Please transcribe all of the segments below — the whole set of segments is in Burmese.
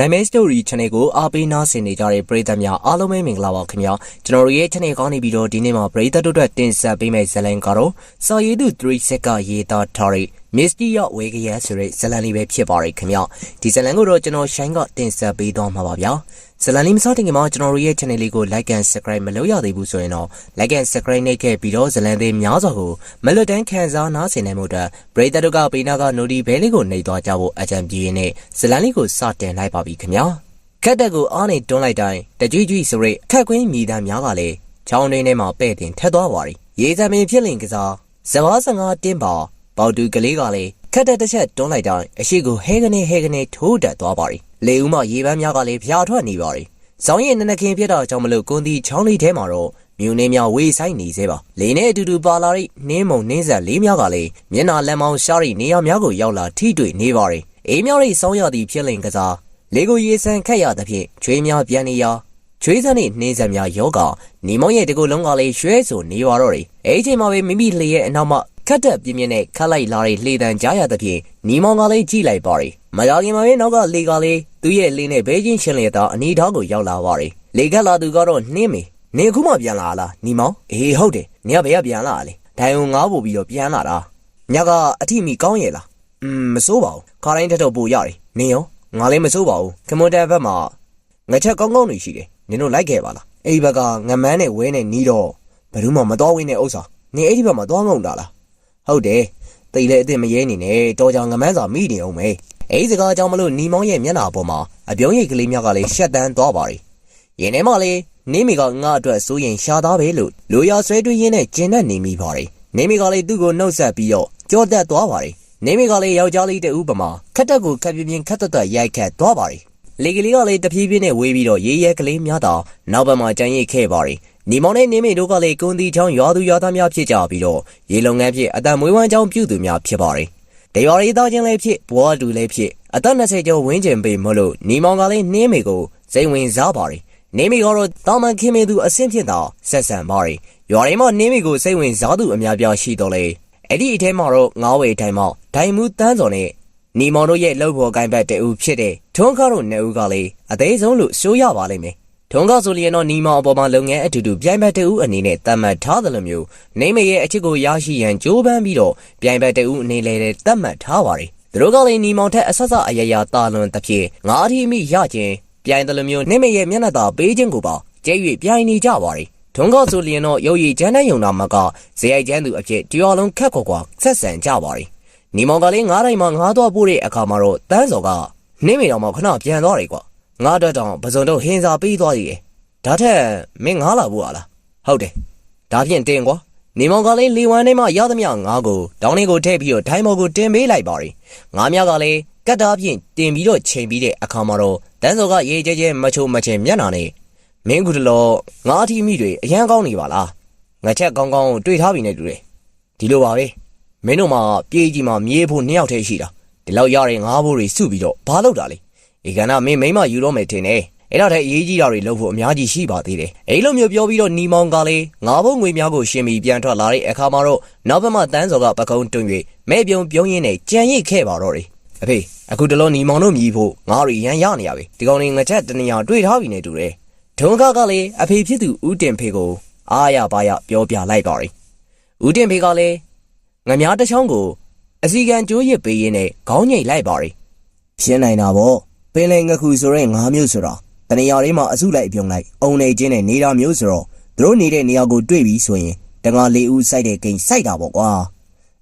နာမည် story channel ကိုအားပေးနားဆင်နေကြတဲ့ပရိသတ်များအားလုံးပဲမင်္ဂလာပါခင်ဗျာကျွန်တော်တို့ရဲ့ channel ကောင်းနေပြီးတော့ဒီနေ့မှာပရိသတ်တို့အတွက်တင်ဆက်ပေးမယ့်ဇာတ်လမ်းကတော့စာရေးသူ3 set ကရေးသားထားတဲ့ Misty ရောက်ဝေကရဆိုတဲ့ဇာတ်လမ်းလေးပဲဖြစ်ပါတယ်ခင်ဗျာဒီဇာတ်လမ်းကိုတော့ကျွန်တော်ရှိုင်းကတင်ဆက်ပေးသွားမှာပါဗျာ ဇာတ်လမ်းလေးမစတင်ခင်မှာကျွန်တော်တို့ရဲ့ channel လေးကို like and subscribe မလုပ်ရသေးဘူးဆိုရင်တော့ like and subscribe နှိပ်ခဲ့ပြီးတော့ဇာတ်လမ်းသေးများစွာကိုမလွတ်တမ်းခံစားနားဆင်နိုင်မှုအတွက်ပရိသတ်တို့ကပေးနာက notify bell လေးကိုနှိပ်သွားကြဖို့အကြံပြုရင်းနဲ့ဇာတ်လမ်းလေးကိုစတင်လိုက်ပါပြီခင်ဗျာခက်တက်ကိုအားနဲ့တွန်းလိုက်တိုင်းတကြွကြွဆိုရက်ခက်ကွင်းမြည်တမ်းများကလည်းချောင်းတွင်းထဲမှာပဲ့တင်ထက်သွားပါရီရေစံပင်ဖြစ်လင်ကစားဇဘာစငါတင်းပါပေါတူကလေးကလည်းခက်တက်တစ်ချက်တွန်းလိုက်တိုင်းအရှိကိုဟဲကနေဟဲကနေထိုးတက်သွားပါရီ လေဦးမရေပန်းများကလည်းဖျားထွက်နေပါရီဇောင်းရဲ့နနခင်ဖြစ်တာကြောင့်မလို့ကွန်ဒီချောင်းလေးထဲမှာတော့မြူနေများဝေဆိုင်နေသေးပါလေနဲ့အတူတူပါလာရိနင်းမုံနင်းဆက်လေးများကလည်းမျက်နာလက်မောင်းရှားရိနေရာများကိုရောက်လာထိတွေ့နေပါရီအေးမြောက်ရိစောင်းရသည့်ဖြစ်လင်ကစားလေကိုရေဆန်ခက်ရသဖြင့်ချွေးများပြန်နေရာချွေးစံနှင့်နှင်းစံများယောဂနီမောင်ရဲ့တကူလုံးကလည်းရွှဲဆိုနေရတော့တယ်အဲ့ဒီချိန်မှာပဲမိမိလေရဲ့အနောက်မှခတ်တက်ပြင်းပြင်းနဲ့ခတ်လိုက်လာတဲ့လှေတံကြားရသဖြင့်နီမောင်ကလည်းကြည့်လိုက်ပါတယ်မရခင်မှာပဲနောက်ကလေကလည်း သူ့ရဲ့လေနဲ့ဘဲချင်းရှင်လျက်သားအနီးထောင်းကိုရောက်လာပါတယ်လေခတ်လာသူကတော့နှင်းမေနေအခုမှပြန်လာလားနီမောင်အေးဟုတ်တယ်နေကဘယ်ကပြန်လာလဲဒိုင်ုံငားပို့ပြီးတော့ပြန်လာတာညကအထိမီကောင်းရဲ့လားอืมမစိုးပါဘူးခါတိုင်းတက်တော့ပို့ရတယ်နေရောငါလည်းမစိုးပါဘူးကမွန်တန်ဘက်မှာငါချက်ကောင်းကောင်းတွေရှိတယ်နင်တို့လိုက်ခဲ့ပါလားအဲ့ဒီဘက်ကငမန်းနဲ့ဝဲနဲ့နီးတော့ဘယ်သူမှမတော်ဝင်းတဲ့ဥစ္စာနင်အဲ့ဒီဘက်မှာသွားငုံတာလားဟုတ်တယ်တိတ်လေအစ်စ်မရဲနေနဲ့တော်ကြောင်ငမန်းစာမိနေအောင်မေ အဲ့ဒီစကားကြောင့်မလို့နီမောင်းရဲ့မျက်နှာပေါ်မှာအပြုံးရိတ်ကလေးများကလည်းရှက်တန်းသွားပါရီရင်ထဲမှာလေနေမီကငါအတွက်စိုးရင်ရှာသားပဲလို့လိုရာဆွဲတွေးရင်းနဲ့ကျင်တတ်နေမိပါရီနေမီကလည်းသူ့ကိုနှုတ်ဆက်ပြီးတော့ကြောတက်သွားပါရီနေမိကလေးယောက်ျားလေးတဦးပမာခက်တက်ကိုခက်ပြင်းပြင်းခက်တက်တက်ရိုက်ခတ်သွားပါရီလေကလေးကလည်းတဖြည်းဖြည်းနဲ့ဝေးပြီးတော့ရေးရဲကလေးများတော့နောက်ဘက်မှာကြံရိတ်ခဲ့ပါရီနီမောင်နဲ့နေမိတို့ကလည်းကွန်တီချောင်းရွာသူရွာသားများဖြစ်ကြပြီးတော့ရေလုံငန်းဖြစ်အတန်မွေးဝမ်းချောင်းပြုသူများဖြစ်ပါရီဒေ ဝရီသားချင်းလည်းဖြစ်ဘွားတူလည်းဖြစ်အသက်20ကျော်ဝင်းကျင်ပေမလို့နီမောင်ကလည်းနှင်းမိကိုစိတ်ဝင်စားပါရီနေမိကတော့တောင်မန်ခင်မင်းသူအဆင့်ဖြစ်တော့ဆက်ဆံပါရီရွာရင်းမှာနှင်းမိကိုစိတ်ဝင်စားသူအများပြားရှိတော့လေအဲ့ဒီအထဲမှာတော့ငါးဝေတိုင်းမောက်ဒိုင်မူတန်းစော်နဲ့နီမောင်တို့ရဲ့လှုပ်ဖော်ကိုင်းဘက်တူဖြစ်တဲ့ထွန်းကားတို့နှစ်ဦးကလည်းအသေးဆုံးလို့ဆိုရပါလိမ့်မယ် ထွန်းကားဆိုလျင်တော့နီမောင်အပေါ်မှာလုပ်ငန်းအတူတူပြိုင်ဘက်တူအနေနဲ့တတ်မှတ်ထားသလိုမျိုးနေမရဲ့အချစ်ကိုရရှိရန်ကြိုးပမ်းပြီးတော့ပြိုင်ဘက်တူအနေနဲ့လည်းတတ်မှတ်ထားပါတယ်သူတို့ကလည်းနီမောင်ထက်အဆက်ဆက်အယရာတာလွန်တစ်ဖြစ်ငါးထီမိရခြင်းပြိုင်တယ်လို့မျိုးနေမရဲ့မျက်နှာသာပေးခြင်းကိုပါကျဲ၍ပြိုင်နေကြပါတယ်ထုံးကောက်ဆိုလျင်တော့ရုပ်ရည်ကျန်းတဲ့ယုံနာမကဇေယိုက်ကျန်းသူအဖြစ်တရော်လုံးခက်ခွက်ခွာဆက်ဆံကြပါရီနီမောင်ကလေးငားတိုင်းမှာငားတော့ပို့တဲ့အခါမှာတော့တန်းစော်ကနင်းမေတော်မှာခဏပြန်သွားတယ်ကွာ ငားတော့တောင်ပစုံတော့ဟင်းစာပေးသွားသေးတယ်ဒါထက်မင်းငားလာဖို့လားဟုတ်တယ်ဒါဖြင့်တင်ကွာနီမောင်ကလေးလီဝမ်ထဲမှာရသမျှငားကိုတောင်းလေးကိုထည့်ပြီးတော့ဒိုင်းမော်ကိုတင်ပေးလိုက်ပါရီငားများကလည်းကတ်တာဖြင့်တင်ပြီးတော့ချိန်ပြီးတဲ့အခါမှာတော့တန်းစော်ကရေကျဲကျဲမချုံမချင်မျက်နာနဲ့မင်းကူတလောငါးအထီမိတွေအရန်ကောင်းနေပါလားငါချက်ကောင်းကောင်းတွေ့ထားပြီနဲ့တူတယ်ဒီလိုပါပဲမင်းတို့မှပြေးကြီးမှမြေးဖို့နှစ်ယောက်တည်းရှိတာဒီလောက်ရတဲ့ငါးဘိုးတွေစုပြီးတော့ဘာလုပ်တာလဲ ဧကနာမင်းမိမယူတော့မယ်ထင်တယ်အဲ့တော့တည်းအရေးကြီးတာတွေလုပ်ဖို့အများကြီးရှိပါသေးတယ်အဲ့လိုမျိုးပြောပြီးတော့နီမောင်ကလေးငါးဘုံငွေများကိုရှင်းပြီးပြန်ထွက်လာတဲ့အခါမှာတော့နောက်ဘက်မှတန်းစော်ကပကုံးတွင်၍မဲ့ပြုံပြုံးရင်းနဲ့ကြံရိတ်ခဲ့ပါတော့တယ်အဖေအခုတလောနီမောင်တို့မြည်ဖို့ငါးတွေရန်ရနေရပြီဒီကောင်လေးငါချက်တနေရာတွေ့ထားပြီနဲ့တူတယ်ဒုံကကလည်းအဖေဖြစ်သူဦးတင်ဖေကိုအားရပါရပြောပြလိုက်ပါရီဦးတင်ဖေကလည်းငမားတစ်ချောင်းကိုအစီကံကျိုးရစ်ပေးရင်းနဲ့ခေါင်းငိတ်လိုက်ပါရီရှင်းနိုင်တာဗော ပင်လယ်ငခုဆိုတဲ့ငါးမျိုးဆိုတော့တနေရာလေးမှာအစုလိုက်အပြုံလိုက်အုံနေချင်းနဲ့နေတာမျိုးဆိုတော့သူတို့နေတဲ့နေရာကိုတွေ့ပြီဆိုရင်တငါလေးဦးစိုက်တဲ့ဂိမ်းစိုက်တာပေါ့ကွာ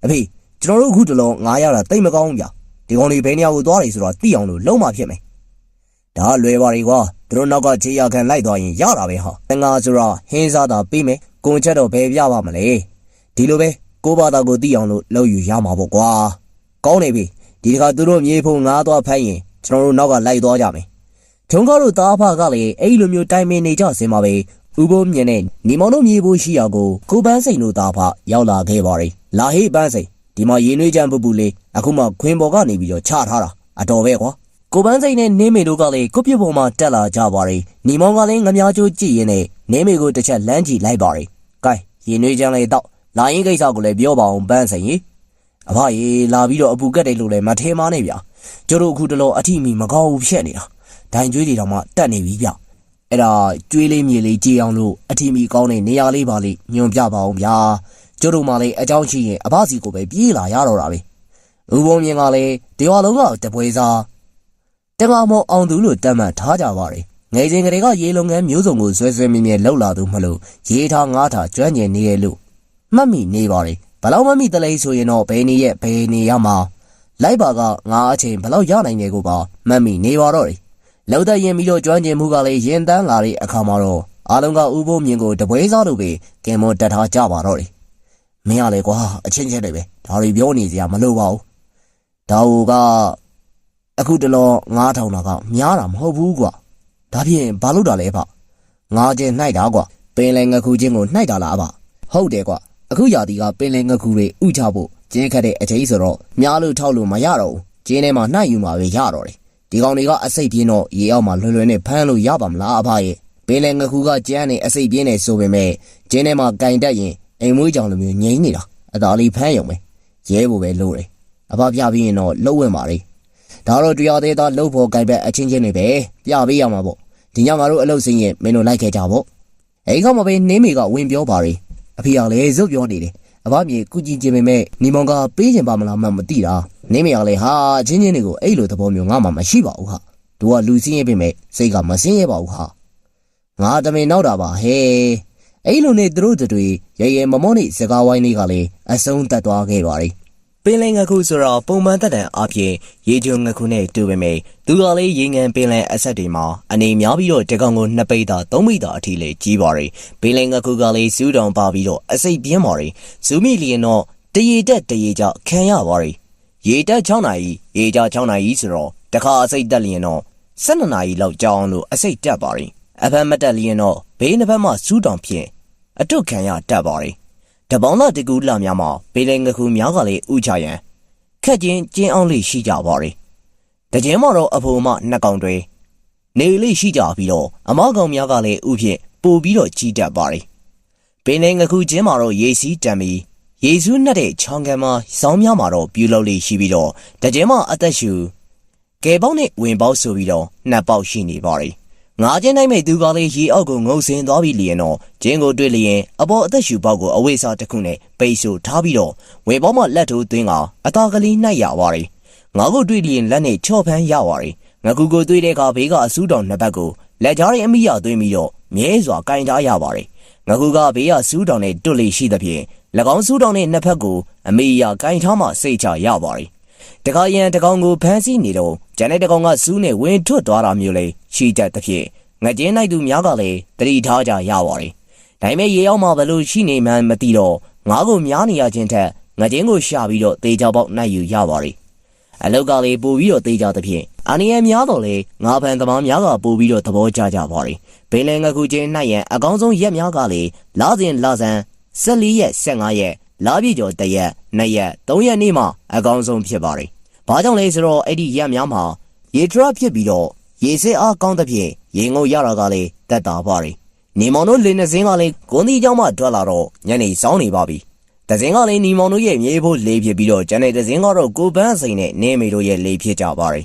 အဖေကျွန်တော်တို့အခုတလုံးငားရတာတိတ်မကောင်းဘူးဗျဒီကောင်လေးဘယ်နေရာကိုသွားတယ်ဆိုတော့သိအောင်လို့လုံးမဖြစ်မယ်ဒါလွယ်ပါလေကွာသူတို့နောက်ကခြေရခံလိုက်သွားရင်ရတာပဲဟာတငါဆိုတော့ဟင်းစားတာပြီးမယ်ကိုချက်တော့ဘယ်ပြပါမလဲဒီလိုပဲကိုဘာသာကိုသိအောင်လို့လုပ်ယူရမှာပေါ့ကွာကောင်းနေပြီဒီတခါသူတို့မြေဖို့ငားသွားဖိုက်ရင် ကျွန်တော်တို့နောက်ကလိုက်သွားကြမယ်ထုံကားတို့သားဖကလည်းအဲ့လိုမျိုးတိုင်ပင်နေကြစင်ပါပဲဥပုံမြင်နဲ့ညီမောင်တို့မြေဖို့ရှိရာကိုကိုပန်းစိန်တို့သားဖရောက်လာခဲ့ပါရီလာဟေးပန်းစိန်ဒီမှာရင်နှွေးချမ်းပူပူလေးအခုမှခွင်ပေါ်ကနေပြီးတော့ချထားတာအတော်ပဲကွာကိုပန်းစိန်နဲ့နင်းမေတို့ကလည်းကုတ်ပြစ်ပေါ်မှာတက်လာကြပါရီညီမောင်ကလည်းငမားကျိုးကြည့်ရင်းနဲ့နင်းမေကိုတစ်ချက်လမ်းကြည့်လိုက်ပါရီကဲရင်နှွေးချမ်းလေးတော့လာရင်ကိစ္စကိုလည်းပြောပါအောင်ပန်းစိန်ကြီးအဖရေလာပြီးတော့အပူကက်တယ်လို့လည်းမထဲမနဲ့ဗျာ ကျတို့အခုတလောအထီမီမကောင်းဘူးဖြစ်နေတာဒိုင်ကျွေးတွေတောင်မှတက်နေပြီဗျအဲ့ဒါကျွေးလေးမြေလေးကြေးအောင်လို့အထီမီကောင်းတဲ့နေရာလေးပါလေးညွန်ပြပါအောင်ဗျာကျတို့မှလည်းအကြောင်းရှိရင်အဘစီကိုပဲပြေးလာရတော့တာပဲဥပုံမြင်ကလည်းဒီဝါလုံးကတပွဲစားတငါမောအောင်သူလို့တတ်မှတ်ထားကြပါတယ်ငယ်ချင်းကလေးကရေလုံငန်းမျိုးစုံကိုဆွဲဆွဲမြဲမြဲလှုပ်လာသူမလို့ရေးထားငားထားကျွမ်းကျင်နေရဲ့လို့မှတ်မိနေပါတယ်ဘလောက်မှမိတလဲဆိုရင်တော့ဘယ်နေရဲ့ဘယ်နေရမှာ လိုက်ပါကငါအချိန်ဘလောက်ရနိုင်တယ်ကိုပါမှတ်မိနေပါတော့တယ်လောက်သက်ရင်ပြီးတော့ကျွမ်းကျင်မှုကလည်းရင်တန်းလာတဲ့အခါမှာတော့အားလုံးကဥပုံမြင်ကိုတပွဲစားလို့ပဲကင်မွန်တက်ထားကြပါတော့တယ်မင်းရလေကွာအချင်းချင်းတွေပဲဒါတွေပြောနေစရာမလိုပါဘူးဒါဟိုကအခုတလော9000တာကများတာမဟုတ်ဘူးကွာဒါဖြင့်ဘာလို့တာလဲဖငါချင်းနှိုက်တာကွာပင်လယ်ငခုချင်းကိုနှိုက်တာလားအဖဟုတ်တယ်ကွာအခုရာသီကပင်လယ်ငခုတွေဥချဖို့ ကျင်းခတ်တဲ့အချိန်ဆိုတော့များလို့ထောက်လို့မရတော့ဘူးကျင်းထဲမှာနှိုက်ယူမှာပဲရတော့တယ်ဒီကောင်တွေကအစိတ်ပြင်းတော့ရေအောက်မှာလွယ်လွယ်နဲ့ဖမ်းလို့ရပါမလားအဖရဲ့ပင်လယ်ငခုကကျန်းနေအစိတ်ပြင်းနေဆိုပေမဲ့ကျင်းထဲမှာကင်တက်ရင်အိမ်မွေးကြောင်လိုမျိုးငိမ့်နေတာအသာလေးဖမ်းရုံပဲရဲဖို့ပဲလို့တယ်အဖပြပြီးရင်တော့လှုပ်ဝင်ပါလေဒါတော့တရားသေးသားလှုပ်ဖို့ကြိုက်ပဲအချင်းချင်းတွေပဲပြပေးရမှာပေါ့ဒီညငါတို့အလုပ်စင်းရင်မင်းတို့လိုက်ခဲ့ကြပေါ့အဲဒီကောင်မပဲနင်းမေကဝင်ပြောပါလေအဖေကလည်းဇုတ်ပြောနေတယ် အဘမြေကုကြီးချင်းပေမဲ့နီမောင်ကပေးချင်ပါမလားမှမသိတာနင်းမေကလည်းဟာချင်းချင်းတွေကိုအဲ့လိုသဘောမျိုးငါမှမရှိပါဘူးဟာသူကလူစင်းရဲပေမဲ့စိတ်ကမစင်းရဲပါဘူးဟာငါတမင်နောက်တာပါဟဲ့အဲ့လိုနဲ့သူတို့တွေရဲရဲမမောနဲ့စကားဝိုင်းလေးကလည်းအဆုံးသတ်သွားခဲ့ပါတယ် ပင်လယ်ငခုဆိုတော့ပုံမှန်တက်တန်အပြင်ရေကြုံငခုနဲ့တူပေမဲ့သူကလေးရေငန်ပင်လယ်အဆက်တွေမှာအနေများပြီးတော့တကောင်ကိုနှစ်ပိတ်တာသုံးပိတ်တာအထိလေကြီးပါတယ်ပင်လယ်ငခုကလေးစူးတောင်ပါပြီးတော့အစိတ်ပြင်းပါတယ်ဇူမီလီယံတော့တရေတက်တရေကြခံရပါတယ်ရေတက်6နာရီရေကြ6နာရီဆိုတော့တခါအစိတ်တက်လျင်တော့12နာရီလောက်ကြာအောင်လို့အစိတ်တက်ပါတယ်အဖက်မတက်လျင်တော့ဘေးနှစ်ဖက်မှစူးတောင်ဖြင့်အတုတ်ခံရတက်ပါတယ် တပေါင်းသားတကူလာများမှာပေလင်ငခုများကလေးဥချရန်ခက်ချင်းကျင်းအောင်လေးရှိကြပါရီတကြင်းမှာတော့အဖိုးမနှစ်ကောင်တွေနေလေးရှိကြပြီးတော့အမကောင်များကလည်းဥဖြင့်ပို့ပြီးတော့ကြီးတက်ပါရီပင်လင်ငခုချင်းမှာတော့ရေစီးတံပြီးယေရှုနဲ့တဲ့ချောင်းကံမှာစောင်းများမှာတော့ပြူလို့လေးရှိပြီးတော့တကြင်းမှာအသက်ရှူကဲပေါက်နဲ့ဝင်ပေါက်ဆိုပြီးတော့နှစ်ပေါက်ရှိနေပါရီ ငါးချင်းနိုင်မဲ့သူကလေးရေအောက်ကိုငုံစင်သွားပြီးလျင်တော့ဂျင်းကိုတွေ့လျင်အပေါ်အသက်ရှူပေါက်ကိုအဝိစားတစ်ခုနဲ့ပိတ်ဆို့ထားပြီးတော့ဝေပေါမှလက်ထိုးသွင်းကအသားကလေးနှိုက်ရပါတယ်ငါကိုတွေ့လျင်လက်နဲ့ချော့ဖန်းရပါတယ်ငကူကိုတွေ့တဲ့အခါဘေးကအဆူးတောင်နှစ်ဘက်ကိုလက်ကြားရဲ့အမိရသွင်းပြီးတော့မြဲစွာကင်ထားရပါတယ်ငကူကဘေးကဆူးတောင်နဲ့တွတ်လေးရှိသဖြင့်၎င်းဆူးတောင်နဲ့နှစ်ဖက်ကိုအမိရကင်ထားမှစိတ်ချရပါတယ်တခါရန်တကောင်ကိုဖမ်းဆီးနေတော့ဂျန်တဲ့တကောင်ကစူးနဲ့ဝင်ထွတ်သွားတာမျိုးလေး ရှိတတ်သဖြင့်ငကျင်းနိုင်သူများကလည်းတတိထားကြရပါတယ်။ဒါပေမဲ့ရေရောက်မှဘလို့ရှိနေမှန်းမသိတော့ငါးကိုများနေရခြင်းထက်ငကျင်းကိုရှာပြီးတော့တေချောပေါက်နိုင်ယူရပါတယ်။အလောက်ကလေးပို့ပြီးတော့တေချောသဖြင့်အာနီယံများတော့လေငါးဖန်သမားများကပို့ပြီးတော့သဘောကျကြပါတယ်။ဘိန်းလဲငခုချင်းနိုင်ရန်အကောင်းဆုံးရက်များကလေလာစဉ်လာဆန်14ရက်15ရက်လာပြည့်ကျော်တရက်2ရက်3ရက်နေ့မှအကောင်းဆုံးဖြစ်ပါတယ်။ဘာကြောင့်လဲဆိုတော့အဲ့ဒီရက်များမှာရေထရဖြစ်ပြီးတော့ ရေစစ်အားကောင်းသဖြင့်ရင်ငုံရတာကလည်းတက်တာပါရီနေမောင်တို့လင်းနေစင်းကလည်းဂုံးဒီကျောင်းမှထွက်လာတော့ညနေစောင်းနေပါပြီတစင်းကလည်းနေမောင်တို့ရဲ့မြေဖို့လေးဖြစ်ပြီးတော့ကျန်တဲ့တစင်းကတော့ကိုပန်းစိန်နဲ့နေမေတို့ရဲ့လေးဖြစ်ကြပါရီ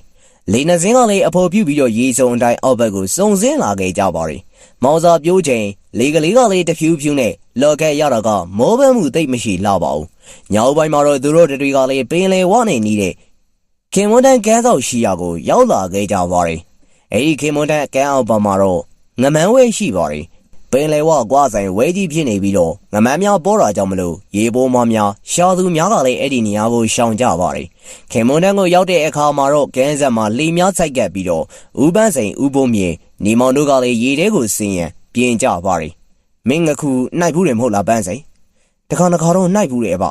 လေနေစင်းကလည်းအဖို့ပြုပြီးတော့ရေစုံအတိုင်းအောက်ဘက်ကိုစုံစင်းလာခဲ့ကြပါရီမောင်စာပြိုးချိန်လေကလေးကလေးတဖြူးဖြူးနဲ့လော်ခဲ့ရတာကမောပန်းမှုတိတ်မရှိလာပါဘူးညောင်ပိုင်းမှာတော့သူတို့တွေကလည်းပင်လေဝနဲ့နီးတဲ့ခင်ဝန်တန်းကဲဆောက်ရှိရာကိုရောက်လာခဲ့ကြပါရီ အဲ့ဒီခင်မွန်တန်ကန်းအောင်ပါမှာတော့ငမန်းဝဲရှိပါတယ်ပင်လေဝကွာဆိုင်ဝဲကြီးဖြစ်နေပြီးတော့ငမန်းများပေါ်တာကြောင့်မလို့ရေပိုးမများရှာသူများကလည်းအဲ့ဒီနေရာကိုရှောင်ကြပါတယ်ခင်မွန်တန်ကိုရောက်တဲ့အခါမှာတော့ကန်းဆက်မှာလေများစိုက်ကပ်ပြီးတော့ဥပန်းစိန်ဥပုံမြေနေမောင်တို့ကလည်းရေထဲကိုဆင်းရန်ပြင်ကြပါတယ်မင်းငခုနှိုက်ဘူးတယ်မဟုတ်လားပန်းစိန်တခါတခါတော့နှိုက်ဘူးတယ်ဗျ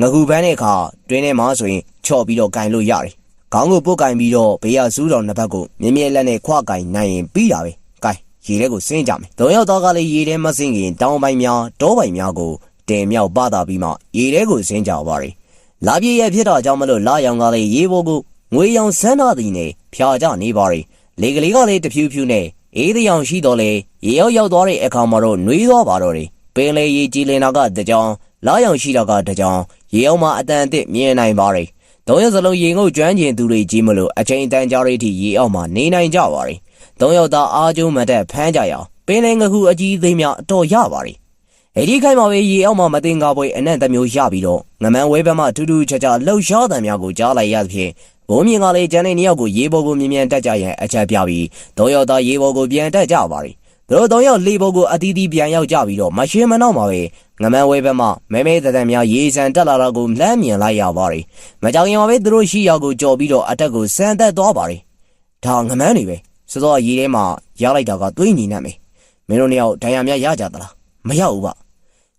ငခုပန်းတဲ့အခါတွင်းထဲမှာဆိုရင်ချော့ပြီးတော့ကင်လို့ရတယ် ခေါင်းကိုပုတ်ကင်ပြီးတော့ဘေးရစူးတော်နှစ်ဘက်ကိုမြဲမြဲလက်နဲ့ခွကင်နိုင်ရင်ပြီးတာပဲ။ကင်ရေထဲကိုဆင်းကြမယ်။ဒုံရောက်သားကလည်းရေထဲမဆင်းခင်တောင်ပိုင်းများတောပိုင်းများကိုတင်မြောက်ပတာပြီးမှရေထဲကိုဆင်းကြပါရယ်။လာပြည့်ရဖြစ်တာကြောင့်မလို့လာရောင်ကလည်းရေပေါ်ကိုငွေရောင်ဆန်းနာသည်နဲ့ဖြာကြနေပါရယ်။လေကလေးကလည်းတဖြူးဖြူးနဲ့အေးတရောင်ရှိတော့လေရေရောက်ရောက်သွားတဲ့အခါမှာတော့နှွေးသွားပါတော့တယ်။ပင်လေရေကြည်လင်တာကတကြောင်လာရောင်ရှိတာကတကြောင်ရေအောင်မှာအတန်အသစ်မြင်နိုင်ပါရယ်။ ။၃ယောက်စလုံးရင်ငုတ်ကျွမ်းကျင်သူတွေကြီးမလို့အချိန်တန်ကြာတဲ့အထိရေအောက်မှာနေနိုင်ကြပါရဲ့။၃ယောက်သားအားကျုံးမတက်ဖမ်းကြရအောင်။ပင်လယ်ငခုအကြီးသေးများအတော်ရပါရဲ့။အဲဒီခိုင်မှာပဲရေအောက်မှာမတင်ကားပွဲအနံ့တမျိုးရပြီးတော့ငမန်းဝဲဘက်မှထူးထူးခြားခြားလှုပ်ရှားတံများကိုကြားလိုက်ရသဖြင့်ဘုံမြင်ကလေးကျန်တဲ့နှစ်ယောက်ကိုရေပေါ်ကိုမြင်မြန်တက်ကြရန်အချက်ပြပြီး၃ယောက်သားရေပေါ်ကိုပြန်တက်ကြပါရဲ့။ တယ်သူတို့သုံးယောက်လေပေါ်ကိုအတီးတီးပြန်ရောက်ကြပြီးတော့မရှင်းမနောက်မှာပဲငမန်းဝဲဘက်မှမဲမဲတတန်များရေစံတက်လာတာကိုလှမ်းမြင်လိုက်ရပါတယ်မကြောင်ရင်မှာပဲသူတို့ရှိရောက်ကိုကြော်ပြီးတော့အတက်ကိုစံတက်သွားပါတယ်ဒါငမန်းတွေပဲစောစောရေထဲမှာရလိုက်တာကသွေးညီနှံ့မယ်မင်းတို့နှစ်ယောက်ဒဏ်ရာများရကြသလားမရဘူးဗျ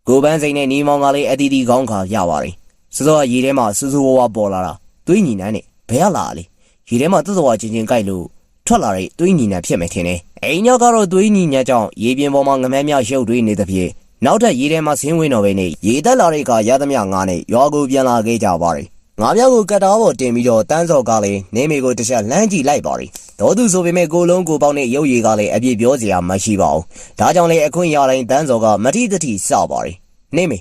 ကိုပန်းစိန်နဲ့နီမောင်ကလေးအတီးတီးကောင်းခါရပါတယ်စောစောရေထဲမှာစူးစူးဝါးဝါပေါ်လာတာသွေးညီနှံ့နဲ့ဘယ်ရလာလဲရေထဲမှာသစ္စာဝါချင်းချင်းကြိုက်လို့ ထွက်လာတဲ့သွေးညီနှံ့ဖြစ်မယ်ထင်တယ်အိမ်ညောက်ကတော့သွေးညီနှံ့ကြောင့်ရေပြင်ပေါ်မှာငမန်းများရုပ်တွေးနေသဖြင့်နောက်ထပ်ရေထဲမှာဆင်းဝင်တော်ပဲနေရေတက်လာတဲ့ကရသမျှငါးနဲ့ရွာကိုပြန်လာခဲ့ကြပါတယ်ငါးမြောက်ကိုကတ်တာပေါ်တင်ပြီးတော့တန်းစော်ကလည်းနေမေကိုတစ်ချက်လှမ်းကြည့်လိုက်ပါတယ်ဒေါ်သူဆိုပေမဲ့ကိုလုံးကိုပေါင်းနဲ့ရုပ်ရည်ကလည်းအပြည့်ပြောစရာမရှိပါဘူးဒါကြောင့်လေအခွင့်ရတိုင်းတန်းစော်ကမတိတတိစပါတယ်နေမေ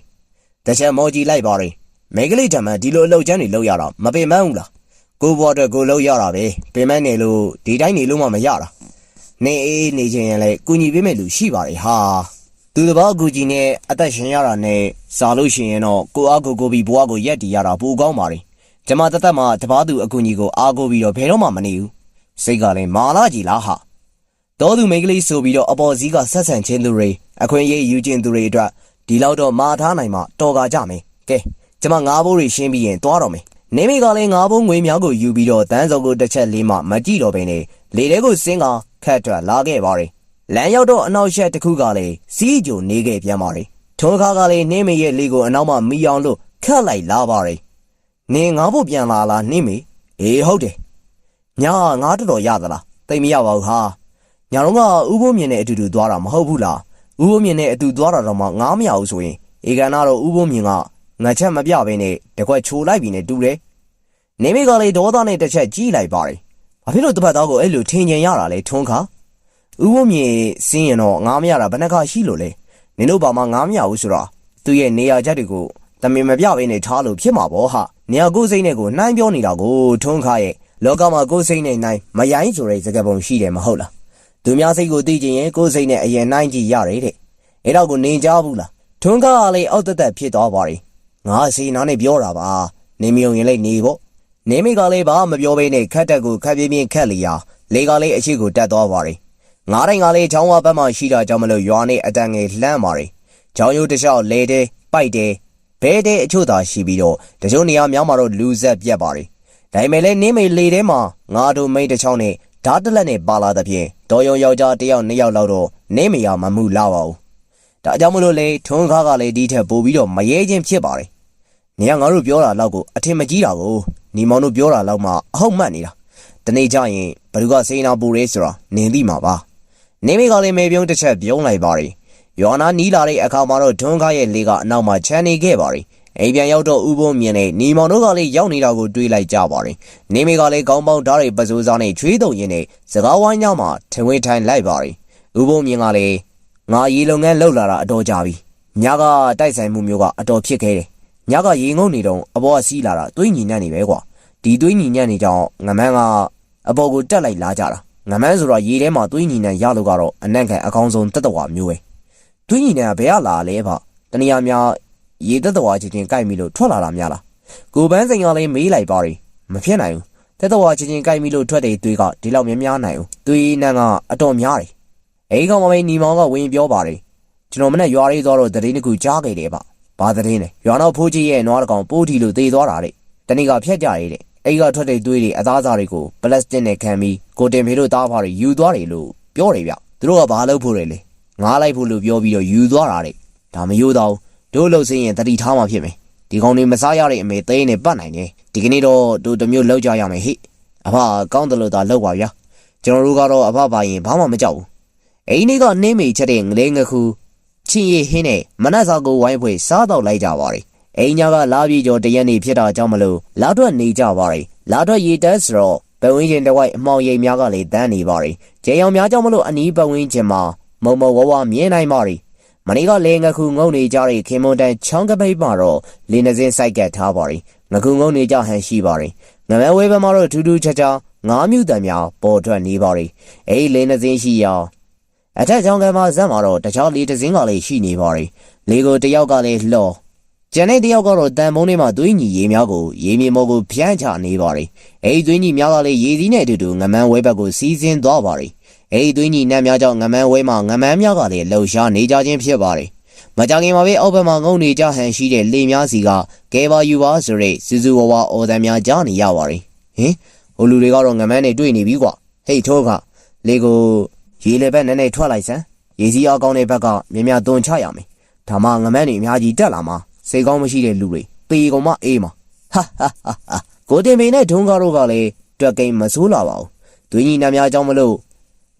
တစ်ချက်မော်ကြည့်လိုက်ပါတယ်မိန်းကလေးဓမ္မဒီလိုအလုပ်ချမ်းတွေလုပ်ရတာမပင်ပန်းဘူးလား ကိုဘောအတွက်ကိုလုပ်ရတာပဲပင်မနေလို့ဒီတိုင်းနေလို့မှမရတာနေအေးနေခြင်းရင်လည်းကုညီပေးမဲ့လူရှိပါတယ်ဟာသူတစ်ပါးအကူကြီးနဲ့အသက်ရှင်ရတာနဲ့စားလို့ရှိရင်တော့ကိုအားကိုကိုပြီးဘဝကိုရက်တည်ရတာပိုကောင်းပါတယ်ကျမတသက်မှာတပားသူအကူကြီးကိုအားကိုပြီးတော့ဘယ်တော့မှမနေဘူးစိတ်ကလည်းမာလာကြီးလားဟာတော်သူမိန်းကလေးဆိုပြီးတော့အပေါ်စည်းကဆက်ဆံခြင်းသူတွေအခွင့်အရေးယူခြင်းသူတွေအတွက်ဒီလောက်တော့မာထားနိုင်မှတော်ကာကြမယ်ကဲကျမငါးဘိုးတွေရှင်းပြီးရင်သွားတော့မယ် နေမိကလည်းငါးဘိုးငွေများကိုယူပြီးတော့တန်းစော်ကိုတစ်ချက်လေးမှမကြည့်တော့ဘဲနဲ့လေထဲကိုစင်းကခတ်ထွက်လာခဲ့ပါတယ်လမ်းရောက်တော့အနောက်ရှက်တစ်ခုကလည်းစီးကြိုနေခဲ့ပြန်ပါတယ်ထုံးခါကလည်းနေမိရဲ့လေကိုအနောက်မှမီအောင်လို့ခတ်လိုက်လာပါတယ်နင်ငါ့ဖို့ပြန်လာလားနေမိအေးဟုတ်တယ်ညာငါတော်တော်ရသလားသိမရပါဘူးဟာညာတော့ကဥပိုးမြင်တဲ့အတူတူသွားတာမဟုတ်ဘူးလားဥပိုးမြင်တဲ့အတူသွားတာတော့မှငားမရဘူးဆိုရင်ဧကန်နာတော့ဥပိုးမြင်က ငါချက်မပြဘဲနဲ့တကွက်ချိုလိုက်ပြီးနဲ့တူတယ်နေမိကလေးဒေါသနဲ့တစ်ချက်ကြီးလိုက်ပါတယ်ဘာဖြစ်လို့တပတ်သားကိုအဲ့လိုထင်ကျင်ရတာလဲထုံးခါဥပိုးမြင်စင်းရင်တော့ငားမရတာဘယ်နှခါရှိလို့လဲနင်တို့ဘာမှငားမရဘူးဆိုတော့သူ့ရဲ့နေရာချက်တွေကိုတမင်မပြဘဲနဲ့ထားလို့ဖြစ်မှာပေါ့ဟာနေရာကိုယ်စိတ်နဲ့ကိုနှိုင်းပြောနေတာကိုထုံးခါရဲ့လောကမှာကိုယ်စိတ်နဲ့နှိုင်းမရိုင်းဆိုတဲ့စကားပုံရှိတယ်မဟုတ်လားသူများစိတ်ကိုသိချင်ရင်ကိုယ်စိတ်နဲ့အရင်နှိုင်းကြည့်ရတယ်တဲ့အဲ့တော့ကိုနေကြဘူးလားထွန်းကားကလည်းအောက်တက်တက်ဖြစ်သွားပါတ ယ်ငါစီနာနဲ့ပြောတာပါနေမယုံရင်လည်းနေပေါ့နေမိကလည်းဘာမပြောဘဲနဲ့ခတ်တက်ကိုခတ်ပြင်းပြင်းခတ်လျာလေကလည်းအရှိကိုတက်သွားပါတယ်ငါးတိုင်းကလည်းချောင်းဝဘက်မှရှိတာကြောင့်မလို့ရွာနဲ့အတန်ငယ်လှမ်းပါတယ်ချောင်းရိုးတစ်လျှောက်လဲတဲ့ပိုက်တဲ့ဘဲတဲ့အချို့သာရှိပြီးတော့တချို့နေရာများမှာတော့လူဆက်ပြက်ပါတယ်ဒါပေမဲ့လည်းနင်းမေလေထဲမှာငါတို့မိတ်တစ်ချောင်းနဲ့ဓာတ်တလက်နဲ့ပါလာတဲ့ဖြင့်တော်ယုံယောက်ျားတစ်ယောက်နှစ်ယောက်လောက်တော့နင်းမေရမမှုလာပါဘူး ဒါကြောင့်မလို့လေထွန်းကားကလည်းဒီထက်ပိုပြီးတော့မရဲခြင်းဖြစ်ပါတယ်။နေကငါတို့ပြောတာလောက်ကိုအထင်မကြီးတာကိုညီမောင်တို့ပြောတာလောက်မှအဟုတ်မှတ်နေတာ။တနေ့ကျရင်ဘ누구ကစိန်နာပူရဲဆိုတာနင်သိမှာပါ။နေမိကလည်းမေပြုံးတစ်ချက်ပြုံးလိုက်ပါတယ်။ယောနာနီးလာတဲ့အခါမှာတော့ထွန်းကားရဲ့လေကအနောက်မှာခြံနေခဲ့ပါတယ်။အိမ်ပြန်ရောက်တော့ဥပုံမြင်တဲ့ညီမောင်တို့ကလည်းရောက်နေတာကိုတွေးလိုက်ကြပါတယ်။နေမိကလည်းခေါင်းပေါင်းဓာတ်တွေပစိုးစားနဲ့ချွေးတုံရင်းနဲ့စကားဝိုင်းညမှာထင်ဝေးထိုင်လိုက်ပါတယ်။ဥပုံမြင်ကလည်း ငါရေလုံငန်းလှုပ်လာတာအတော်ကြာပြီညကတိုက်ဆိုင်မှုမျိုးကအတော်ဖြစ်ခဲ့တယ်ညကရေငုံနေတော့အပေါ်ကစီးလာတာသွေးညီညံ့နေပဲကွာဒီသွေးညီညံ့နေကြောင်ငမန်းကအပေါ်ကိုတက်လိုက်လာကြတာငမန်းဆိုတော့ရေထဲမှာသွေးညီညံ့ရလို့ကတော့အနံ့ခံအကောင်းဆုံးတက်တော်မျိုးပဲသွေးညီညံ့ကဘယ်ကလာလဲဗျတနည်းများရေတက်တော်ချင်းချင်းကြိုက်မိလို့ထွက်လာတာများလားကိုပန်းစိန်ကလည်းမေးလိုက်ပါရီမဖြစ်နိုင်ဘူးတက်တော်ချင်းချင်းကြိုက်မိလို့ထွက်တဲ့သွေးကဒီလောက်များများနိုင်ဘူးသွေးနံကအတော်များတယ် အဲဒီကောင်မမေးညီမောင်ကဝင်ပြောပါတယ်ကျွန်တော်မနဲ့ရွာလေးသွားတော့တရင်တစ်ခုကြားခဲ့တယ်ဗျဘာတရင်လဲရွာနောက်ဖိုးကြီးရဲ့နွားတကောင်ပိုးထီလို့သေသွားတာတဲ့တနေ့ကဖြတ်ကြရတဲ့အဲ့ကထွက်တဲ့သွေးတွေအသားစားတွေကိုပလတ်စတစ်နဲ့ခံပြီးကိုတင်ဖေတို့တားဖားတွေယူသွားတယ်လို့ပြောတယ်ဗျသူတို့ကဘာလုပ်ဖို့လဲလေငားလိုက်ဖို့လို့ပြောပြီးတော့ယူသွားတာတဲ့ဒါမယိုးတော့တို့လှုပ်စင်းရင်တတိထားမှဖြစ်မယ်ဒီကောင်တွေမစားရတဲ့အမေသိန်းနဲ့ပတ်နိုင်တယ်ဒီကနေ့တော့တို့တမျိုးလောက်ကြရမယ်ဟိအဖကောင်းတယ်လို့သာလောက်ပါဗျာကျွန်တော်တို့ကတော့အဖပါရင်ဘာမှမကြောက်ဘူး အိမ်လေးကနှင်းမိချက်တဲ့ငလေးငခုချင်းရဟင်းနဲ့မနက်စာကိုဝိုင်းဖွဲ့စားတော့လိုက်ကြပါရီအိမ်ညာကလာပြေကျော်တရက်နေဖြစ်တာကြောင့်မလို့လာထွက်နေကြပါရီလာထွက်ရေတက်ဆိုတော့ပဝင်းချင်းတစ်ဝိုက်အမောင်ရိပ်များကလည်းတန်းနေပါရီကျေရောင်များကြောင့်မလို့အနီးပဝင်းချင်းမှာမုံမဝဝမြင်နိုင်ပါရီမနေ့ကလေငခုငုံနေကြတဲ့ခင်မွန်တန်ချောင်းကပိတ်မှာတော့လင်းနှစင်းစိုက်ကတ်ထားပါရီငကုံငုံနေကြဟန်ရှိပါတယ်ငမန်းဝဲဘက်မှာတော့ထူးထူးခြားခြားငါးမြူတံများပေါ်ထွက်နေပါတယ်အဲ့ဒီလေးနှစင်းရှိရာ အထက်ချောင်းကမှာဇက်မှာတော့တခြားလေးတစ်စင်းကလေးရှိနေပါတယ်လေကိုတယောက်ကလည်းလှော်ကျန်တဲ့တယောက်ကတော့တန်မုံလေးမှာသွေးညီရေများကိုရေမြေမော်ကိုဖြန့်ချနေပါတယ်အဲ့ဒီသွေးညီများကလည်းရေစည်းနဲ့အတူတူငမန်းဝဲဘက်ကိုစီးဆင်းသွားပါတယ်အဲ့ဒီသွေးညီနတ်များကြောင့်ငမန်းဝဲမှာငမန်းများကလည်းလှုပ်ရှားနေကြခြင်းဖြစ်ပါတယ်မကြခင်မှာပဲအောက်ဘက်မှာငုံနေကြဟန်ရှိတဲ့လေများစီကကဲပါယူပါဆိုတဲ့စူးစူဝါဝါအော်တန်များကြားနေရပါတယ်ဟင်ဟိုလူတွေကတော့ငမန်းနေတွေ့နေပြီကွာဟေးထိုးကလေကို ရေလေဘက်နဲ့နဲ့ထွက်လိုက်စမ်းရေစီးအောင်ကောင်းတဲ့ဘက်ကမြင်မြသွန်ချရမယ်ဒါမှငမန်းနေအများကြီးတက်လာမှာစိတ်ကောင်းမရှိတဲ့လူတွေပေကောင်မအေးမှာဟာဟာဟာဟာကိုတင်ပေနဲ့ဒုံကားတို့ကလည်းတွက်ကိန်းမဆိုးလာပါဘူးသူညီနှများကြောင့်မလို့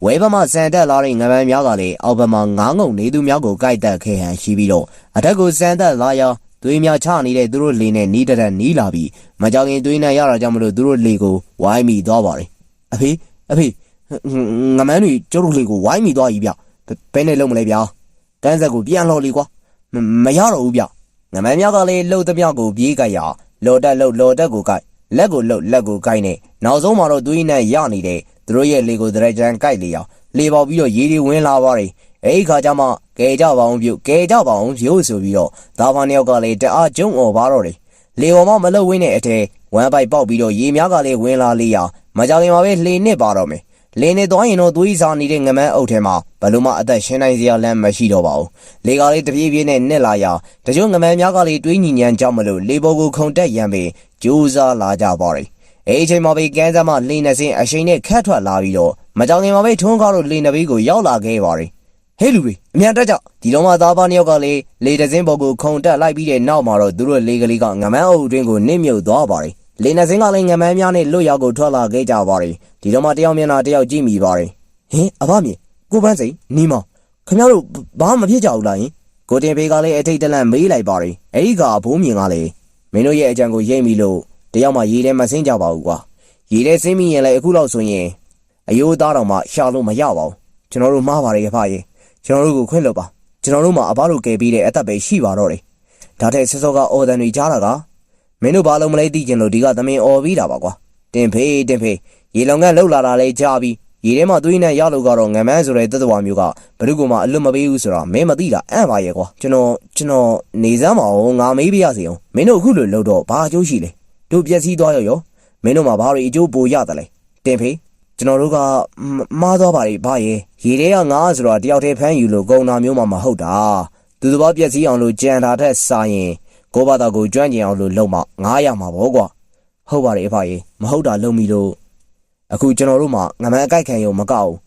ဝဲဘက်မှစံတက်လာတဲ့ငမန်းများကလည်းအောက်ဘက်မှငားငုံနေသူများကိုကြိုက်တက်ခဲ့ဟန်ရှိပြီးတော့အထက်ကိုစံတက်လာရာသွေးများချနေတဲ့သူတို့လေနဲ့နီးတက်တက်နီးလာပြီးမကြောင်ရင်သွေးနဲ့ရတာကြောင့်မလို့သူတို့လေကိုဝိုင်းမိသွားပါတယ်အဖေအဖေ ငမန်းတွေကျုပ်တို့လေကိုဝိုင်းမိသွားပြီဗျဘယ်နဲ့လုံးမလဲဗျာတန်းဆက်ကိုပြန်လှော်လေကွာမရတော့ဘူးဗျငမန်းများကလည်းလှုပ်သမျှကိုပြေးကြရလော်တက်လှုပ်လော်တက်ကိုကြိုက်လက်ကိုလှုပ်လက်ကိုကြိုက်နေနောက်ဆုံးမှာတော့သွေးနဲ့ရနေတဲ့သူတို့ရဲ့လေကိုဒရက်ကြန်ကြိုက်လေအောင်လေပေါက်ပြီးတော့ရေတွေဝင်လာပါတယ်အဲ့ဒီခါကျမှကဲကြပါအောင်ပြုတ်ကဲကြပါအောင်ပြုတ်ဆိုပြီးတော့ဒါဖာနှစ်ယောက်ကလည်းတအားကျုံអော်ပါတော့တယ်လေပေါ်မှာမလုတ်ဝင်းတဲ့အထဲဝမ်းပိုက်ပေါက်ပြီးတော့ရေများကလည်းဝင်လာလေရမကြခင်မှာပဲလှေနစ်ပါတော့မယ် လင်းနေသွားရင်တော့သွေးစားနေတဲ့ငမန်းအုပ်ထဲမှာဘလို့မှအသက်ရှင်နိုင်စရာလမ်းမရှိတော့ပါဘူးလေကလေးတပြေးပြေးနဲ့နစ်လာရတချို့ငမန်းများကလေးတွေးညီညံကြောက်မလို့လေပေါ်ကိုခုန်တက်ရန်ပြီးကြိုးစားလာကြပါတယ်အဲ့ဒီအချိန်မှာပဲကန်းစမ်းမလေနေစင်းအရှိန်နဲ့ခတ်ထွက်လာပြီးတော့မကြောင်ခင်မှာပဲထွန်းကားတို့လေနဘေးကိုရောက်လာခဲ့ပါတယ်ဟေးလူတွေအမြန်တက်ကြဒီလုံးမသားပါနှစ်ယောက်ကလေးလေတစင်းပေါ်ကိုခုန်တက်လိုက်ပြီးတဲ့နောက်မှာတော့သူတို့လေကလေးကငမန်းအုပ်အတွင်းကိုနစ်မြုပ်သွားပါတယ် လေနစင်းကလည်းငမန်းများနဲ့လွတ်ရောက်ကိုထွက်လာခဲ့ကြပါတယ်ဒီတော့မှတယောက်မျက်နှာတယောက်ကြည့်မိပါတယ်ဟင်အဘမြေကိုပန်းစိန်နီမောင်ခင်ဗျားတို့ဘာမှမဖြစ်ကြဘူးလားယင်ကိုတင်ဖေးကလည်းအထိတ်တလန့်မေးလိုက်ပါတယ်အဲ့ဒီကဘိုးမြင်ကလည်းမင်းတို့ရဲ့အကြံကိုရိပ်မိလို့တယောက်မှရေထဲမဆင်းကြပါဘူးကွာရေထဲဆင်းမိရင်လည်းအခုလောက်ဆိုရင်အယိုးသားတော်မှရှာလို့မရပါဘူးကျွန်တော်တို့မှားပါတယ်ခဖရေကျွန်တော်တို့ကိုခွင့်လွှတ်ပါကျွန်တော်တို့မှအဘတို့ကယ်ပြီးတဲ့အသက်ပဲရှိပါတော့တယ်ဒါတဲ့ဆစောကအော်ဒန်တွေကြားတာက မင်းတို့ဘာလို့မလဲသိကျင်လို့ဒီကသမင်អော်ပြီးတာပါကွာတင်ဖေးတင်ဖေးရေလောင်ကလှုပ်လာတာလဲကြားပြီးရေထဲမှာသွေးနဲ့ရလို့ကတော့ငမန်းဆိုတဲ့တသက်ဝါမျိုးကဘ누구မှအလွတ်မပေးဘူးဆိုတာမင်းမသိတာအံ့ပါရဲ့ကွာကျွန်တော်ကျွန်တော်နေစမ်းမအောင်ငါမေးပြရစီအောင်မင်းတို့အခုလိုလှုပ်တော့ဘာအကျိုးရှိလဲတို့ပျက်စီးသွားရောရောမင်းတို့မှာဘာတွေအကျိုးပိုရတယ်လဲတင်ဖေးကျွန်တော်တို့ကမှားသွားပါလေဘာရဲ့ရေထဲကငါဆိုတာတယောက်တည်းဖမ်းယူလို့ဂုံနာမျိုးမှမဟုတ်တာသူတစ်ပါးပျက်စီးအောင်လို့ကြံတာထက်စာရင် ကိုဘာသာကိုကျွမ်းကျင်အောင်လို့လုပ်မှငားရမှာပေါ့ကွာဟုတ်ပါတယ်အဖရေမဟုတ်တာလုပ်မိလို့အခုကျွန်တော်တို့မှငမန်းအကြိုက်ခံရုံမကောက်ဘူး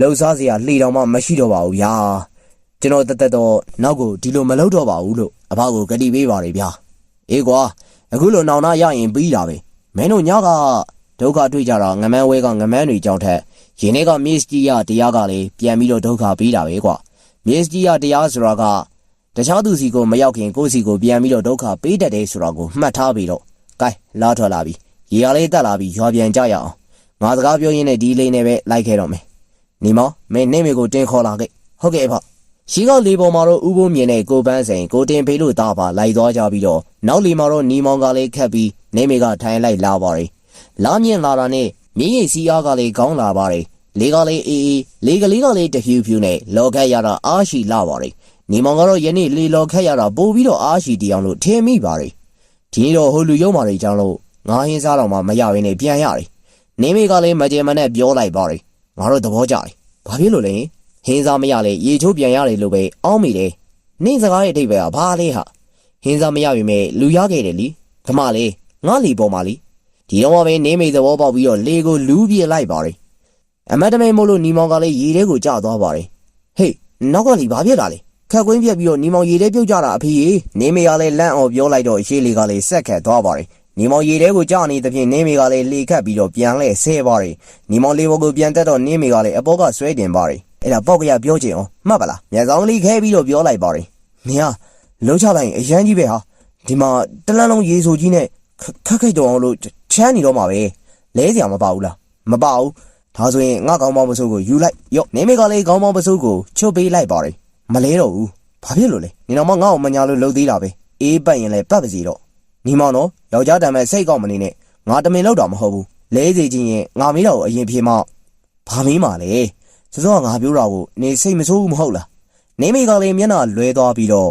လှုပ်ရှားစရာလှေတောင်မှမရှိတော့ပါဘူးဗျာကျွန်တော်တက်တက်တော့နောက်ကိုဒီလိုမလုပ်တော့ပါဘူးလို့အဖကိုဂတိပေးပါတယ်ဗျာအေးကွာအခုလိုနောင်နာရရင်ပြီးတာပဲမင်းတို့ညကဒုက္ခတွေ့ကြတာငမန်းဝဲကငမန်းတွေကြောင့်ထက်ယင်းထဲက miss ကြီးရတရားကလည်းပြန်ပြီးတော့ဒုက္ခပေးတာပဲကွာ miss ကြီးရတရားဆိုတာက တခြားသူစီကိုမရောက်ခင်ကိုယ့်စီကိုပြန်ပြီးတော့ဒုက္ခပေးတတ်တယ်ဆိုတာကိုမှတ်ထားပြီးတော့ကဲလာထွက်လာပြီရေရလေးတက်လာပြီရွာပြန်ကြရအောင်ငါစကားပြောရင်းနဲ့ဒီလေးနဲ့ပဲလိုက်ခဲ့တော့မယ်နေမောမင်းနေမေကိုတင်းခေါ်လာခဲ့ဟုတ်ကဲ့ဖေရှိကလေးပေါ်မှာတော့ဥပုံမြင်တဲ့ကိုပန်းစိန်ကိုတင်ဖေးလို့တာပါလိုက်သွားကြပြီးတော့နောက်လီမှာတော့နီမောင်ကလေးခတ်ပြီးနေမေကထိုင်လိုက်လာပါတယ်လာမြင့်လာတာနဲ့မြင်းရိပ်စီအားကလေးခေါင်းလာပါတယ်လေးကလေးအေးအေးလေးကလေးကလေးတဖြူဖြူနဲ့လော်ခက်ရတာအားရှိလာပါတယ် နေမောင်ကတော့ယနေ့လေလော်ခက်ရတာပို့ပြီးတော့အားရှိတီအောင်လို့ထင်မိပါတယ်ဒီနေ့တော့ဟိုလူယုံမာတွေကြောင့်လို့ငါဟင်းစားတော့မှမရဘဲနဲ့ပြန်ရတယ်နေမေကလည်းမကြေမနဲ့ပြောလိုက်ပါတယ်ငါတို့သဘောကျတယ်ဘာဖြစ်လို့လဲဟင်းစားမရလေရေချိုးပြန်ရတယ်လို့ပဲအောင်းမိတယ်နေစကားရဲ့အထိပ်ပဲကဘာလဲဟာဟင်းစားမရပြီမဲ့လူရခဲ့တယ်လीဓမ္မလေးငါလီပေါ်မှာလीဒီတော့မှပဲနေမိသဘောပေါက်ပြီးတော့လေကိုလူးပြလိုက်ပါတယ်အမတ်တမဲမို့လို့နီမောင်ကလည်းရေထဲကိုကျသွားပါတယ်ဟေးနောက်ကလီဘာဖြစ်တာလဲ ခက်ကွင်းပြက်ပြီးတော့နီမောင်ရေထဲပြုတ်ကြတာအဖေကြီးနေမေကလည်းလန့်အောင်ပြောလိုက်တော့ရှေးလေးကလည်းဆက်ခတ်သွားပါတယ်နီမောင်ရေထဲကိုကြာနေသဖြင့်နေမေကလည်းလေခတ်ပြီးတော့ပြန်လဲဆဲပါတယ်နီမောင်လေးဘောကိုပြန်တက်တော့နေမေကလည်းအပေါ်ကဆွဲတင်ပါတယ်အဲ့ဒါပေါက်ကရပြောချင်အောင်မှတ်ပါလားမျက်စောင်းလေးခဲပြီးတော့ပြောလိုက်ပါတယ်နေဟာလုံးချလိုက်ရင်အရန်ကြီးပဲဟာဒီမှာတလန်းလုံးရေဆိုကြီးနဲ့ခက်ခိတ်တော်အောင်လို့ချမ်းနေတော့မှာပဲလဲစရာမပါဘူးလားမပါဘူးဒါဆိုရင်ငါကောင်းပေါင်းပစိုးကိုယူလိုက်ရော့နေမေကလေးကောင်းပေါင်းပစိုးကိုချုပ်ပေးလိုက်ပါတယ် မလဲတော့ဘူးဘာဖြစ်လို့လဲနေတော့မှငါ့ကိုမညာလို့လှုပ်သေးတာပဲအေးပတ်ရင်လည်းပတ်ပါစီတော့ညီမောင်တော့ယောက်ျားတမ်းမဲ့စိတ်ကောက်မနေနဲ့ငါတမင်လောက်တာမဟုတ်ဘူးလဲစီချင်းရင်ငါမေးတာကိုအရင်ဖြေမဘာမေးမှလဲစောစောကငါပြောတာကိုနေစိတ်မဆိုးဘူးမဟုတ်လားနေမိကလေးမျက်နှာလွဲသွားပြီးတော့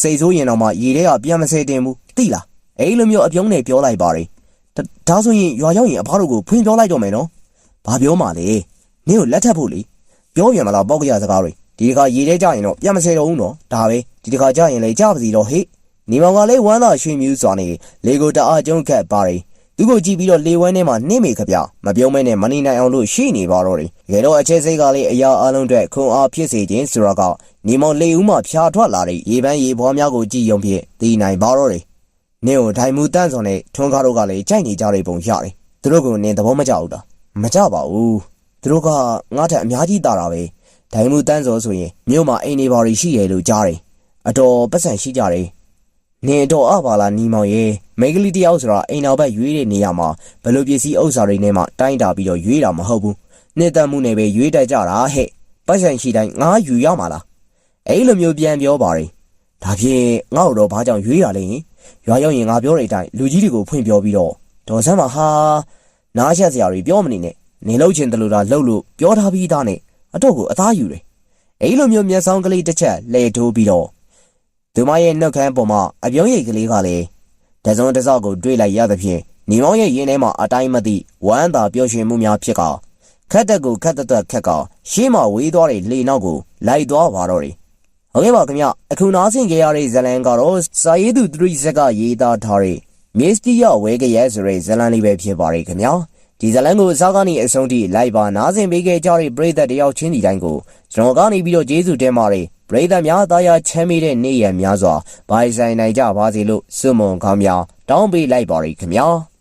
စိတ်ဆိုးရင်တော့မှရေထဲကပြန်မစဲတင်ဘူးသိလားအဲ့လိုမျိုးအပြုံးနဲ့ပြောလိုက်ပါရင်ဒါဆိုရင်ရွာရောက်ရင်အဖားတို့ကိုဖွင့်ပြောလိုက်တော့မယ်နော်ဘာပြောမှလဲနင်းကိုလက်ထပ်ဖို့လေပြောပြန်မလားပေါက်ကရစကားတွေ ဒီတခါရေထဲကြရင်တော့ပြန်မစဲတော့ဘူးနော်ဒါပဲဒီတခါကြရင်လေကြပါစီတော့ဟေ့နေမောင်ကလေးဝမ်းသာရွှင်မြူးစွာနေလေကိုတအားကျုံးခတ်ပါရီသူကိုကြည့်ပြီးတော့လေဝမ်းထဲမှာနှိမ့်မိခပြမပြုံးမဲနဲ့မနေနိုင်အောင်လို့ရှိနေပါတော့တယ်ရေတော့အခြေစိတ်ကလေးအရာအလုံးအတွက်ခွန်အားဖြစ်စေခြင်းဆိုတော့ကနေမောင်လေဦးမှဖြာထွက်လာတဲ့ရေပန်းရေဘောများကိုကြည့်ရုံဖြင့်သိနိုင်ပါတော့တယ်နင်းကိုဒိုင်မူတန့်စွန်နဲ့ထွန်းကားတို့ကလည်းကြိုက်နေကြတဲ့ပုံရတယ်သူတို့ကနင်းသဘောမကျဘူးလားမကြပါဘူးသူတို့ကငါ့ထက်အများကြီးတာတာပဲ ဒိုင်မူတန့်စွန်ဆိုရင်မြို့မှာအိမ်နေပါရီရှိရလို့ကြားတယ်အတော်ပတ်စံရှိကြတယ်နေတော့အပါလာနီမောင်ရဲ့မိန်းကလေးတယောက်ဆိုတာအိမ်နောက်ဘက်ရွေးတဲ့နေရာမှာဘယ်လိုပစ္စည်းဥစ္စာတွေနဲ့မှတိုင်းတာပြီးတော့ရွေးတာမဟုတ်ဘူးနှစ်သက်မှုနဲ့ပဲရွေးတတ်ကြတာဟဲ့ပတ်စံရှိတိုင်းငါယူရမှာလားအဲ့လိုမျိုးပြန်ပြောပါရင်ဒါဖြင့်ငါ့တို့တော့ဘာကြောင့်ရွေးရလဲရွာရောက်ရင်ငါပြောတဲ့အတိုင်းလူကြီးတွေကိုဖွင့်ပြောပြီးတော့ဒေါ်ဆန်းမဟာနားချက်စရာတွေပြောမနေနဲ့နေလို့ချင်းတလူတာလှုပ်လို့ပြောထားပြီးသားနဲ့ အတော့ကိုအသားယူတယ်အဲ့လိုမျိုးမျက်စောင်းကလေးတစ်ချက်လှည့်ထိုးပြီးတော့သူမရဲ့နှုတ်ခမ်းပေါ်မှာအပြုံးရိပ်ကလေးကလည်းတစုံတစ်စောက်ကိုတွေးလိုက်ရသဖြင့်ညီမောင်ရဲ့ရင်ထဲမှာအတိုင်းမသိဝမ်းသာပျော်ရွှင်မှုများဖြစ်ကခက်တက်ကိုခက်တက်တက်ခက်ကရှေးမှာဝေးသွားတဲ့လေနောက်ကိုလိုက်သွားပါတော့တယ်။ဟုတ်ကဲ့ပါခင်ဗျအခုနားဆင်ကြရတဲ့ဇလန်ကတော့စာရေးသူ3ဇက်ကရေးသားထားတဲ့ Misty ရဝဲကရဲဆိုတဲ့ဇလန်လေးပဲဖြစ်ပါရဲ့ခင်ဗျာ။ ဒီဇလန်ကိုအစားကနေအဆုံးထိလိုက်ပါနားဆင်ပေးခဲ့ကြတဲ့ပရိသတ်တယောက်ချင်းဒီတိုင်းကိုကျွန်တော်ကနေပြီးတော့ကျေးဇူးတင်ပါတယ်ပရိသတ်များသားရချမ်းမြေတဲ့နေ့ရက်များစွာဘိုင်ဆိုင်နိုင်ကြပါစေလို့စွမွန်ကောင်းများတောင်းပေးလိုက်ပါရခင်ဗျာ